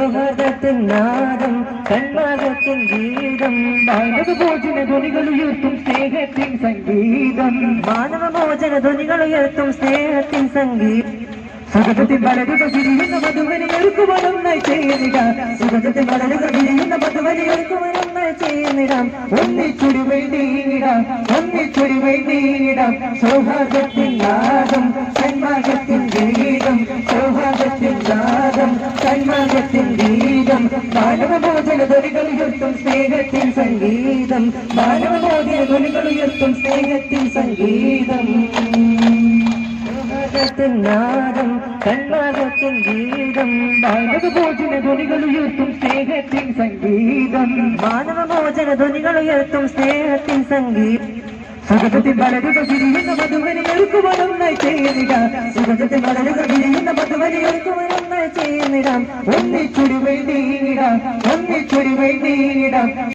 സൗഹൃദത്തിൻ നാദം കൺമാകത്തിൻ ഗീതം മാനവ ഭോജന ധ്വനികൾ ഉയർത്തും സ്നേഹത്തിൻ സംഗീതം. മാനവ ഭോജന ധ്വനികൾ ഉയർത്തും സ്നേഹത്തിൻ സംഗീതം. സുഗതത്തിൽ വളരുക വിരിയുന്ന മധുവനെ ഒരുക്കുവാനൊന്നായി ചെയ്യുക സുഗതത്തിൽ വളരുക വിരിയുന്ന മധുവനെ ഒരുക്കുവാനൊന്നായി ചെയ്യുന്നിടാം ഒന്നിച്ചൊരു വേണ്ടിയിടാം ഒന്നിച്ചൊരു വേണ്ടിയിടാം സൗഹാർദ്ദത്തിൻ നാദം സന്മാർഗത്തിൻ ഗീതം സൗഹാർദ്ദത്തിൻ നാദം സന്മാർഗത്തിൻ ഗീതം മാനവബോധന ധ്വനികൾ ഉയർത്തും സ്നേഹത്തിൻ സംഗീതം. മാനവബോധന ധ്വനികൾ ഉയർത്തും സ്നേഹത്തിൻ സംഗീതം. സൗഹാർദ്ദത്തിൻ നാദം കൺമാർഗത്തിൻ ഗീതം. മാനവഭോജന ധ്വനികൾ ഉയർത്തും സ്നേഹത്തിൻ സംഗീതം. മാനവഭോജന ധ്വനികൾ ഉയർത്തും സ്നേഹത്തിൻ സംഗീതം. സുഖത്തിൽ വളരുക തിരിയുന്ന മധുവനെ ഒരുക്കുവാനൊന്നായി നയിക്കുക സുഖത്തിൽ വളരുക തിരിയുന്ന മധുവനെ ഒരുക്കുവാനൊന്നായി ചെയ്യുന്നിടാം ഒന്നിച്ചൊരു വേണ്ടിയിടാം ഒന്നിച്ചൊരു വേണ്ടിയിടാം